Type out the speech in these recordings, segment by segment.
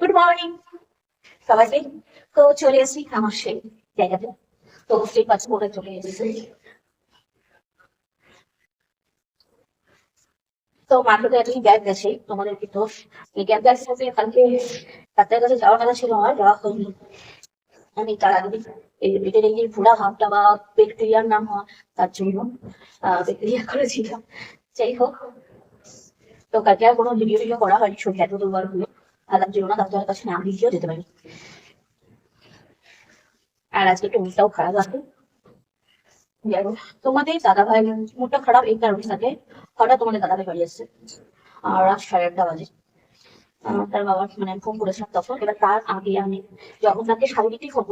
Good morning সবাইকে তো চলে এসেছি আমার সেই জায়গাতে। তো বুঝতেই পারছি ওটা চলে এসেছি। তো গেছে তোমাদের কিন্তু কালকে কাছে ছিল যাওয়া হয়নি। বা হওয়া, তার জন্য করেছিলাম। যাই হোক, তো কালকে আর কোনো ভিডিও টিডিও করা হয়নি শরীর এত দুবার হলো। আলাম যে ওনা ডাক্তারের কাছে নাম লিখিয়েও যেতে পারি আর আজকে মুখটাও খারাপ আছে। যাই তোমাদের দাদা ভাই মুখটা খারাপ এই কারণে থাকে হঠাৎ তোমাদের দাদা ভাই বাড়ি আসছে। আর রাত সাড়ে আটটা বাজে। তার বাবা মানে ফোন করেছিলাম তখন, এবার তার আগে আমি যখন তাকে ফোন করে ফোন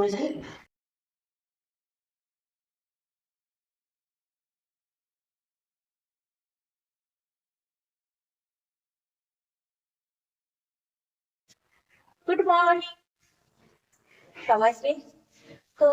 গুড মর্নিং সবাইকে তো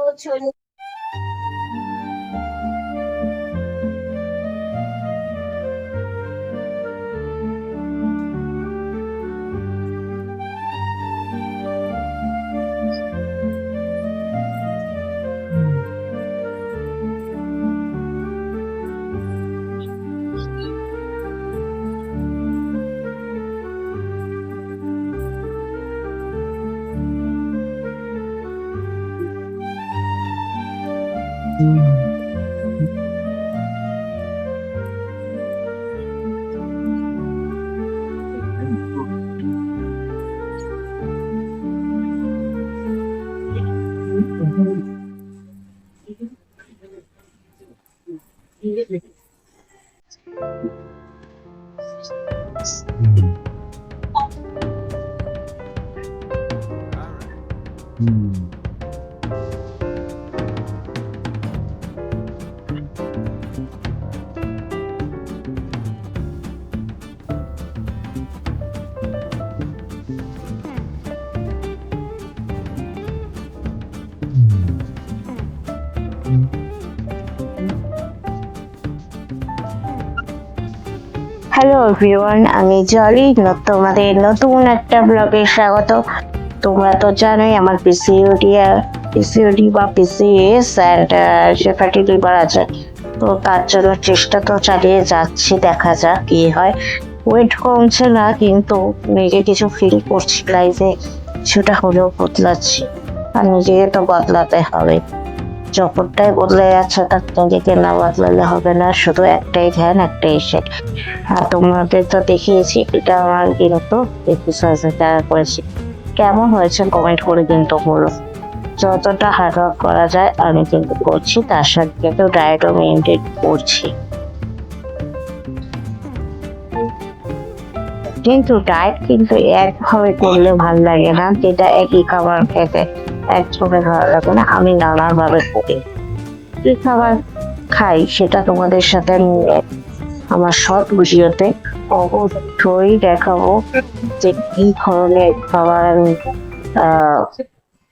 চলে হ্যালো এভরিওয়ান আমি জলি তোমাদের নতুন একটা ব্লগে স্বাগত। তোমরা তো জানোই আমার পিসিওডি পিসিওডি বা পিসিএস অ্যান্ড যে ফ্যাটি লিভার আছে। তো তার জন্য চেষ্টা তো চালিয়ে যাচ্ছি, দেখা যাক কি হয়। ওয়েট কমছে না, কিন্তু নিজে কিছু ফিল করছি লাইফে কিছুটা হলেও বদলাচ্ছি। আর নিজেকে তো বদলাতে হবে। যখনটাই বদলে যাচ্ছে, তার নিজেকে না বদলালে হবে না? শুধু একটাই ধ্যান, একটাই সেট আর তোমাদের তো দেখিয়েছি, এটা আমার কিন্তু এক্সারসাইজ যারা করেছি। কেমন হয়েছে কমেন্ট করে কিন্তু বলো। যতটা হার্ড ওয়ার্ক করা যায়, আমি কিন্তু করছি, তার সাথে কিন্তু ডায়েটও মেনটেন করছি। কিন্তু ডায়েট কিন্তু একভাবে করলে ভালো লাগে না, যেটা একই খাবার খেতে। একভাবে ভালো লাগে না, আমি নানান ভাবে করি কি খাবার খাই, সেটা তোমাদের সাথে আমি আমার শর্ট ভিডিওতে অবশ্যই দেখাবো যে কি ধরনের খাবার আমি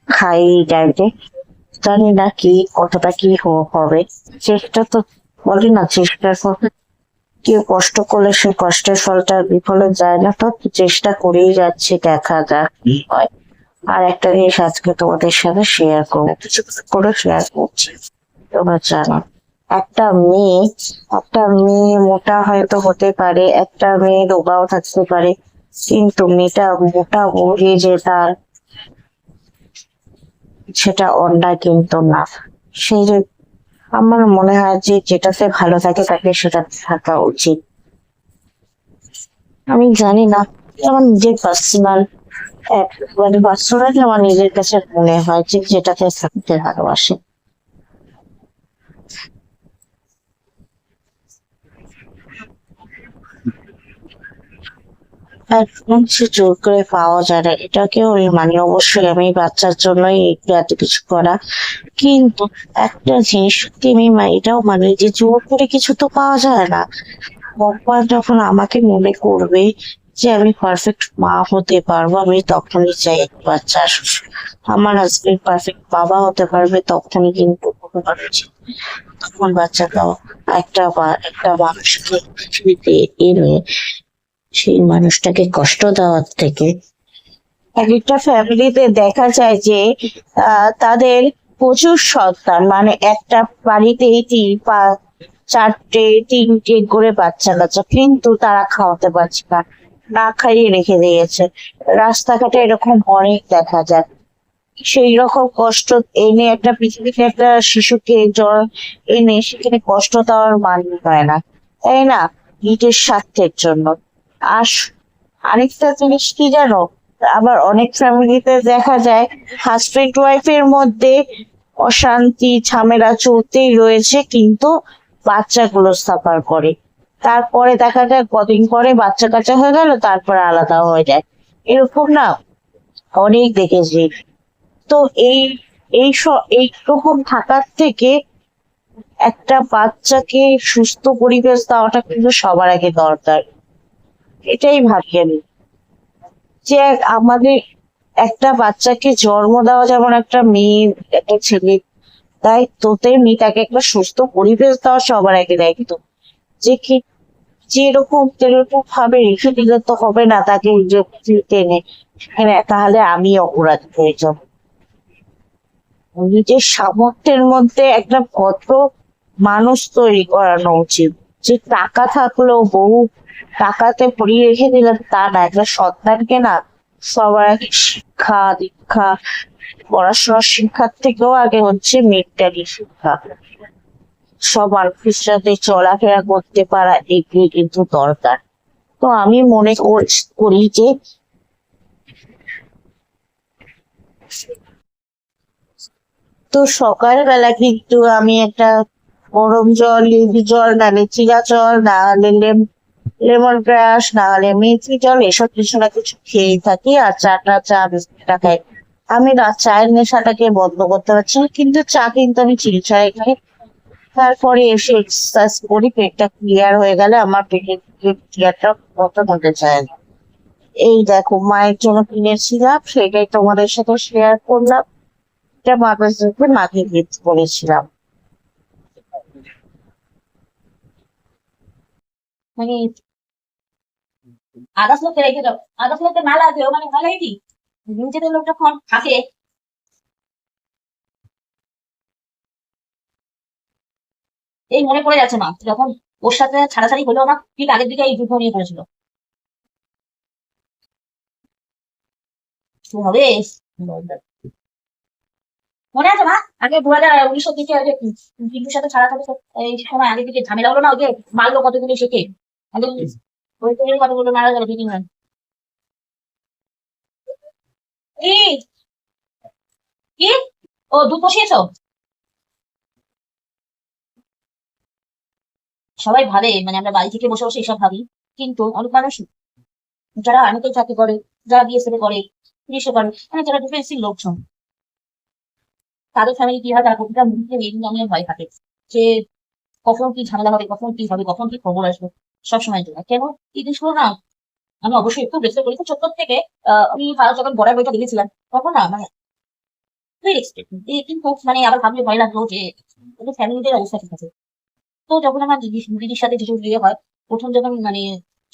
খাই ডায়েটে জানি না কি, কতটা কি হবে। চেষ্টা তো বলি না চেষ্টার ফল কেউ কষ্ট করলে সে কষ্টের ফলটা বিফলে যায় না, তো চেষ্টা করেই যাচ্ছে, দেখা যাক কি হয়। আর একটা জিনিস আজকে তোমাদের সাথে শেয়ার করব, করে শেয়ার করছি। তোমরা জানো, একটা মেয়ে একটা মেয়ে মোটা হয়তো হতে পারে, একটা মেয়ে রোগাও থাকতে পারে, কিন্তু মেয়েটা মোটা হয়ে যে তার সেটা অন্যায় কিন্তু না। সেই যে আমার মনে হয় যে যেটাতে ভালো থাকে তাকে সেটা থাকা উচিত। আমি জানি না, আমার নিজের পার্সোনাল মানে পার্সোনালি আমার নিজের কাছে মনে হয় যে যেটাতে থাকতে ভালোবাসে। জোর করে পাওয়া যায় না, এটাকেও মানি। অবশ্যই আমি বাচ্চার জন্যই এত কিছু করা। কিন্তু একটা জিনিস সত্যি আমি এটাও মানে যে জোর করে কিছু তো পাওয়া যায় না। ভগবান যখন আমাকে মনে করবে যে আমি পারফেক্ট মা হতে পারব, আমি তখনই চাই বাচ্চা আসুক। আমার হাজবেন্ড পারফেক্ট বাবা হতে পারবে তখনই কিন্তু ভগবান উচিত তখন বাচ্চাটা একটা একটা মানুষকে পৃথিবীতে এনে সেই মানুষটাকে কষ্ট দেওয়ার থেকে এক একটা ফ্যামিলিতে দেখা যায় যে তাদের প্রচুর সন্তান। মানে একটা বাড়িতেই তিন চারটে, তিনটে করে বাচ্চা কাচ্চা কিন্তু তারা খাওয়াতে পারছে না। না খাইয়ে রেখে দিয়েছে। রাস্তাঘাটে এরকম অনেক দেখা যায়। সেই রকম কষ্ট এনে একটা পৃথিবীতে একটা শিশুকে জ্বর এনে সেখানে কষ্ট দেওয়ার মানে হয় না। তাই না? নিজের স্বার্থের জন্য। আর আরেকটা জিনিস কি জানো? আবার অনেক ফ্যামিলিতে দেখা যায় হাজবেন্ড ওয়াইফের মধ্যে অশান্তি, ঝামেলা চলতেই রয়েছে, কিন্তু বাচ্চাগুলো সাফার করে। তারপরে দেখা যায় কদিন পরে বাচ্চা কাচ্চা হয়ে গেল, তারপরে আলাদা হয়ে যায়। এরকম না, অনেক দেখেছি। তো এই এই এইরকম থাকার থেকে একটা বাচ্চাকে সুস্থ পরিবেশ দেওয়াটা কিন্তু সবার আগে দরকার। এটাই ভাবি আমি। যে আমাদের একটা বাচ্চাকে জন্ম দেওয়া যেমন একটা মেয়ে, একটা ছেলে, তাই তো তেমনি তাকে একটা সুস্থ পরিবেশ দেওয়া সবার আগে দায়িত্ব। যে কি যেরকম ভাবে রেখে দিলে তো হবে না তাকে টেনে। হ্যাঁ তাহলে আমি অপরাধ হয়ে যাব। নিজের সামর্থ্যের মধ্যে একটা ভদ্র মানুষ তৈরি করানো উচিত। যে টাকা থাকলেও বহু টাকাতে ভরিয়ে রেখে দিলেন তা না, একটা সন্তানকে না সবার শিক্ষা, দীক্ষা, পড়াশোনার শিক্ষার থেকেও আগে হচ্ছে মেন্টালি শিক্ষা সব মানুষের সাথে চলাফেরা করতে পারা এগুলি কিন্তু দরকার। তো আমি মনে করি যে তো সকালবেলা কিন্তু আমি একটা গরম জল, লেবু জল নাহলে চিরা জল, না হলে লেম- লেমন গ্রাস, না হলে মেথি জল, এসব কিছু না কিছু খেয়ে থাকি আর চাটা চা বিস্কুটটা খাই। আমি চায়ের নেশাটাকে বন্ধ করতে পারছি কিন্তু চা কিন্তু আমি চিনি চাই খাই তারপরে এসে এক্সারসাইজ করি, পেটটা ক্লিয়ার হয়ে গেলে আমার পেটের ক্লিয়ারটা কত হতে চায় না। এই দেখো, মায়ের জন্য কিনেছিলাম সেটাই তোমাদের সাথে শেয়ার করলাম। এটা মাথার সাথে মাকে গিফট করেছিলাম। মানে লোককে রেখে দাও। আদার্স লোককে না লাগবে মানে ভালো লাগে কি? নিজেদের লোক যখন এই মনে পড়ে যাচ্ছে মা, যখন ওর সাথে ছাড়াছাড়ি হলো না ঠিক আগের দিকে এই যুদ্ধ নিয়ে পড়েছিল। মনে আছে মা? আগে দু হাজার উনিশের দিকে টিপুর সাথে ছাড়াছাড়ি এই সময় আগের দিকে ঝামেলা হলো না যে মারলো কতগুলো শেখে? কতগুলো মারা গেল কি? কি? ও দুধ বসিয়েছো? সবাই ভাবে মানে আমরা বাড়ি থেকে বসে বসে এসব ভাবি। কিন্তু অনেক মানুষ যারা আর্মিতে চাকরি করে, যারা বিএসএফ করে পুলিশে করে মানে যারা ডিফেন্সির লোকজন, তাদের ফ্যামিলি কি হয়? তারা প্রতিটা মুহূর্তে এই নিয়ে ভয় থাকে যে কখন কি ঝামেলা হবে, কখন কি হবে, কখন কি খবর আসবে সবসময় জন্য। কেন? এই জিনিসগুলো না আমি অবশ্যই একটু রেসপেক্ট করি। ছোট্ট থেকে আমি যখন বর্ডার বইটা দেখেছিলাম, তখন না মানে কিন্তু মানে আবার ভাবলে ভয় লাগল যে ফ্যামিলিদের অবস্থা ঠিক আছে। তো যখন আমার দিদি, দিদির সাথে দিদির বিয়ে হয়, প্রথম যখন মানে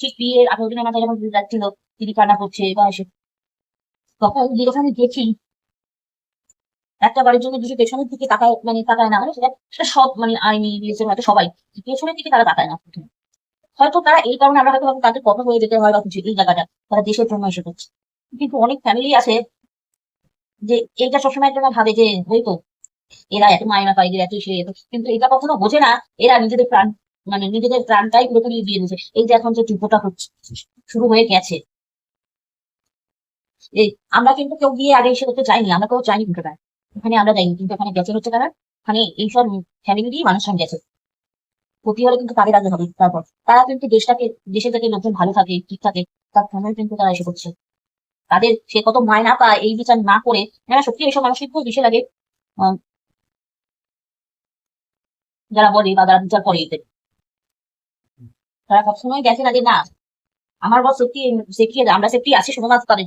ঠিক বিয়ের আঠারো দিনের মাথায় যখন যাচ্ছিল দিদি কান্না করছে, বা এসে তখন যখন আমি দেখি, একটা বাড়ির জন্য দুটো পেছনের দিকে তাকায় মানে তাকায় না মানে সেটা সব মানে আইনি বিএসএফ হয়তো সবাই, পেছনের দিকে তারা তাকায় না প্রথমে। হয়তো তারা এই কারণে আমরা হয়তো তাদের কথা হয়ে যেতে হয়, বা কিছু এই জায়গাটা, তারা দেশের জন্য এসে করছে কিন্তু অনেক ফ্যামিলি আছে যে এইটা সবসময় জন্য ভাবে যে, ওই তো এরা এত মায়না এরা এত সে কিন্তু এটা কখনো বোঝে না। এরা নিজেদের প্রাণ মানে নিজেদের প্রাণটাই পুরোপুরি দিয়ে দিয়েছে। এই যে এখন যে যুদ্ধটা হচ্ছে, শুরু হয়ে গেছে। এই, আমরা কিন্তু কেউ গিয়ে আগে এসে করতে চাইনি, আমরা কেউ চাইনি যুদ্ধটা ওখানে আমরা যাইনি, কিন্তু এখানে গেছে হচ্ছে কারা মানে এইসব ফ্যামিলি মানুষজন গেছে ক্ষতি হলে কিন্তু তাদের আগে হবে, তারপর। তারা কিন্তু দেশটাকে, দেশে যাতে লোকজন ভালো থাকে, ঠিক থাকে, তার জন্য কিন্তু তারা এসে করছে। তাদের সে কত মায় না পায়, এই বিচার না করে যারা সত্যি এইসব মানুষের খুব বেশি লাগে। যারা বলে বা যারা বিচার করে এদের। তারা সবসময় গেছে না যে, না, আমার বস সেফটি সেফটি আমরা সেফটি আছি শুধুমাত্র তাদের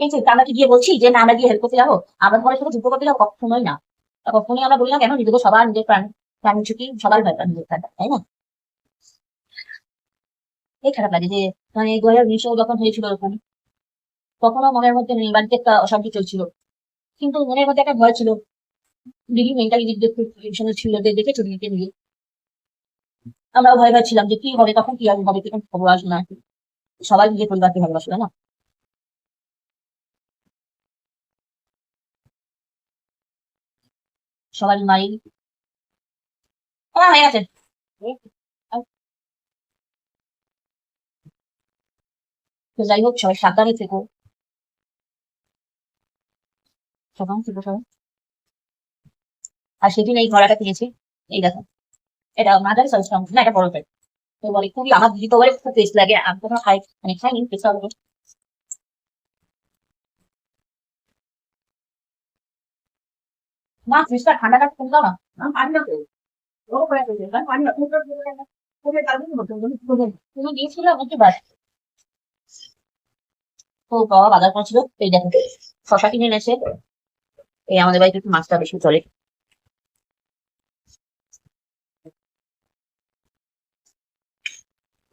কিন্তু আমরা কি গিয়ে বলছি যে, না, আমরা গিয়ে হেল্প করতে যাব? আমরা তোমার সাথে যুদ্ধ করতে যাব কখনোই না। কখনোই আমরা বলি না কেন, নিজেদের সবার নিজের প্রাণ প্রাণ ঝুঁকি, সবার ব্যাপার নিজের তাই না? এই খারাপ লাগে যে মানে দু হাজার উনিশেও যখন হয়েছিল এরকম, কখনো মনের মধ্যে বাড়িতে একটা অশান্তি চলছিল। কিন্তু মনের মধ্যে একটা ভয় ছিল। দিদি মেন্টালি খুব টেনশনে ছিল দেখে চুরিকে নিয়ে আমরা ভয় যে কি হবে, তখন কি হবে হবে খবর আসবে না। সবাই নিজের পরিবারকে ভালোবাসে, তাই না? মাই। হ্যাঁ হয়ে গেছে। তো যাই হোক, সবাই সাবধানে থেকো। সাবধানে থেকো সবাই। আর সেদিন এই ঘোড়াটা কিনেছি এই দেখো। এটা মাদার সাইজ না এটা বড় type। তো বলে খুবই আমার তো খুব টেস্ট লাগে আমি কোনো খাই মানে খাইনি হবে মা ফ্রিজটা ঠান্ডাটা কম দাও না। পানি না না, না। তো বাবা বাজার করছিল এই দেখো শশা কিনে এনেছে। এই আমাদের বাড়িতে একটু মাছটা বেশি চলে।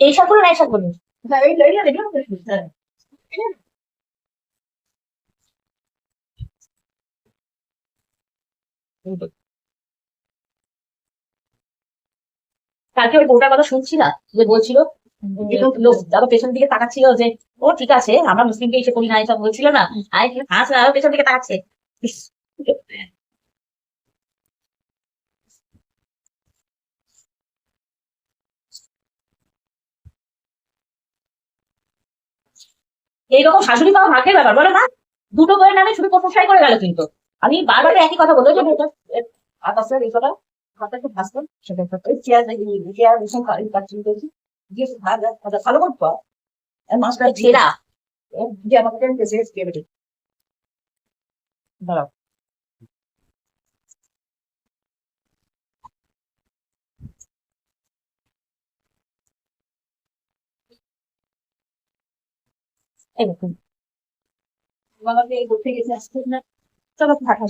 এই। এই সবগুলো না এই সবগুলো এই এই দেখলাম তো, হ্যাঁ। কালকে ওই বউটার কথা শুনছি না যে বলছিল আবার পেছন দিকে তাকাচ্ছিল যে ও ঠিক আছে আমরা মুসলিমকে এসে করি না এসব বলছিল না আরে হাস আরও পেছন দিকে তাকাচ্ছে এইরকম শাশুড়ি পাওয়া ভাগ্যের ব্যাপার। বলো না দুটো বইয়ের নামে শুধু প্রশংসাই করে গেল কিন্তু। আমি বারবার একই কথা বলতে যে হাতে খুব ভাস্কর সেটা একটা ওই চেয়ার চেয়ার ভীষণ কাটছিল করেছি। দিয়ে ভাজা ভাজা ভালো করতে মাছটা যে আমাকে দাঁড়াও। এরকম আমাকে এই ঘুরতে গেছে আসতে না চলো থাকা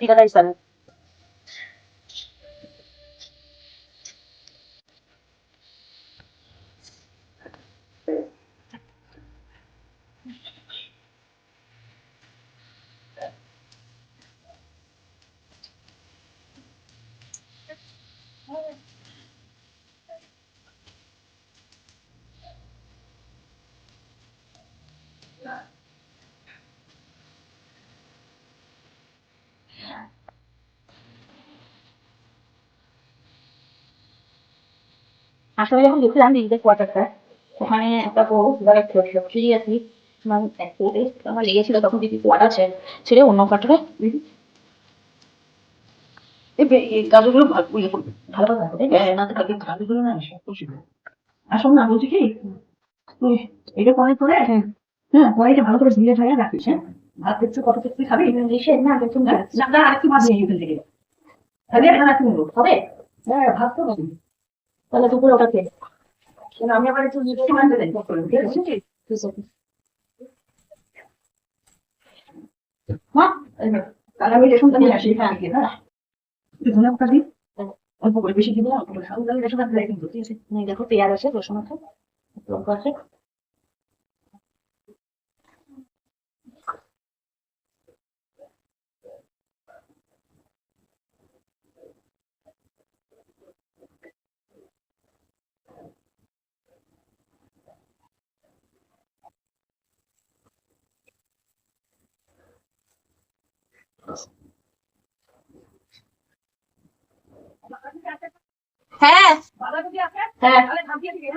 যাক সবসময় তো ঠিকাদারি আসলে যখন গেছিলাম দিদিদের কোয়ার্টারটা ওখানে একটা বউ ফিরে আসি আমার লেগেছিল তখন দিদি কোয়ার্টার ছেড়ে। অন্য কোয়ার্টারে এই ভালো ইয়ে হ্যাঁ না বলছি কি? এটা পরে হ্যাঁ। হ্যাঁ পরে এটা ভালো করে ধীরে ধীরে রাখিস হ্যাঁ। ভাত দেখছ কত কিছু খাবি? ইংলিশের না দেখুন। না না আরেকটু ভাত নিয়ে এখান থেকে। তাহলে এখন একটু নেব হবে? হ্যাঁ ভাত তো তাহলে দুপুরে ওটা খেয়ে আমি আবার একটু তাহলে আমি রেশনটা নিয়ে আসি। হ্যাঁ ধনে পাতা দিই। অল্প করে বেশি দিব অল্প করে। কিন্তু ঠিক আছে? দেখো পেঁয়াজ আছে রসুন আছে লঙ্কা আছে। হ্যাঁ। হ্যাঁ। ভাবিয়ে দিবি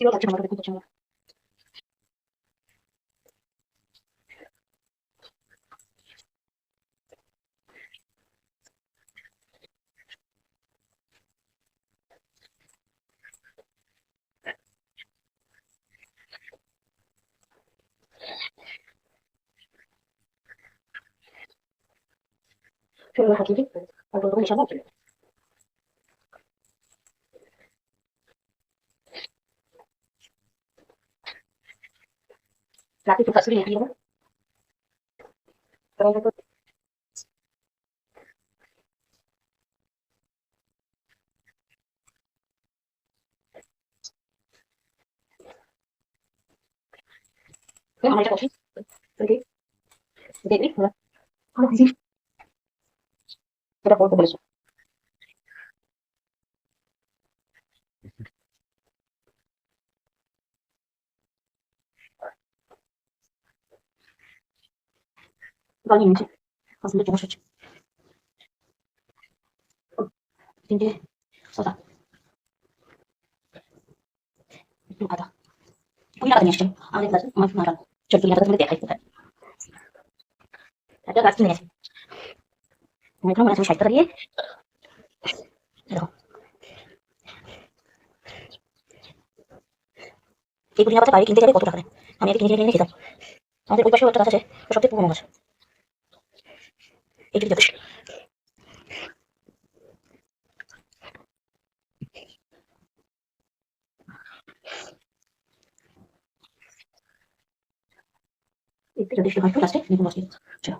হ্যাঁ ডাল আছে ডাল দিবি ওই সব কিছু করার থেকে সামনে দিয়ে দিবি। এই একটা বাদে কি বলছো তোমার কথা কিছু চলো হাত দিই আর বলব হিসাব আছে রাতে তো কাছে নিয়ে দিও তাহলে তো আমার এটা কফি দেখি দেখি হ্যাঁ বলেছ গালি নিয়েছে আসলে সমস্যা হচ্ছে তিনটে সাদা একটু আদা তুমি আদা নিয়ে আসছো আমাদের কাছে আমার আদা চল তুমি আদা দেখাই কোথায় একটা গাছ কিনে আমি এখানে মনে আছে ষাট টাকা দিয়ে এই পুদিনা পাতা বাইরে কিনতে গেলে কত টাকা নেয় আমি আগে কিনে কিনে কিনে খেতাম আমাদের ওই পাশে একটা গাছ আছে সব থেকে পুরোনো গাছ এটুকু যথেষ্ট একটু যথেষ্ট হয়তো লাস্টে লেবু মাছ দিয়ে চলো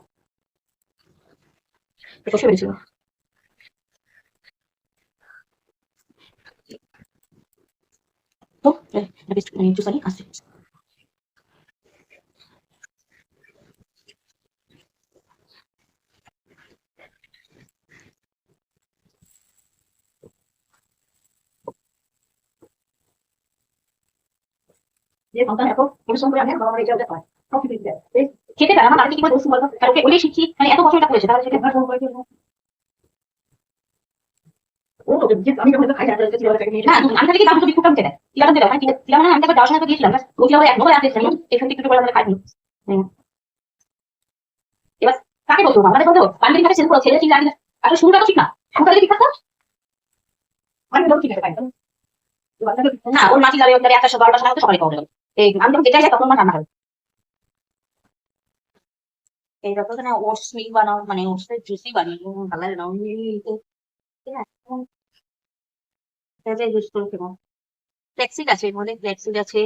সর্ষে বেরিয়েছিল তো বেস্ট জুস আনি আসছে খেতে পারে আমার কি করে ওকে বলেই শিখি মানে এত বছর করেছে তাহলে সেটা খাই এবার কাকে বলতো আমাদের বলতো পান্ডির কাছে সেল করে ছেলে ঠিক না শুরুটা যদি ঠিক আছে না। ওর মাটি যাবে একটা বারোটার সময় তো সবাই যাবে এই আমি যখন যেটা তখন মা রান্না মিল্ক বানাও মানে এর বানিয়ে ভালো আছে জুস খেবো। ফ্লেক্সিড আছে ফ্লেক্সিড আছে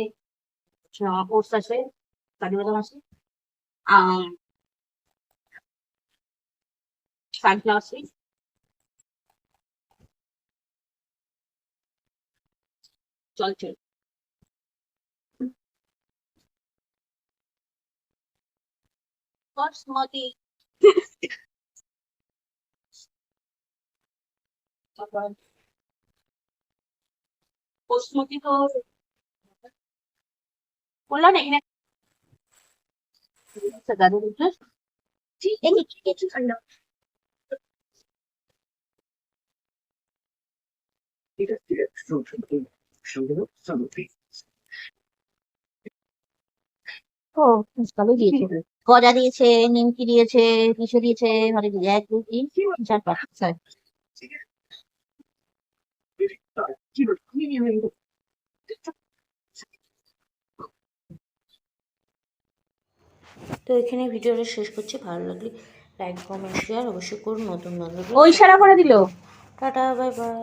চল চল। বাসমতি বাসমতি তো বললাম না এখানে গাজর দিতে ঠিক এই ঠিক একটু ঠান্ডা It is the truth of the shoulder, some of it. ও সবই দিয়েছে গজা দিয়েছে নিমকি দিয়েছে কিসে দিয়েছে মানে এক দুই তিন চার পাঁচ। ছয় তো এখানে ভিডিওটা শেষ করছি ভালো লাগলে লাইক কমেন্ট শেয়ার অবশ্যই করুন নতুন বান্ধব। ও ইশারা করে দিল। Tata bye bye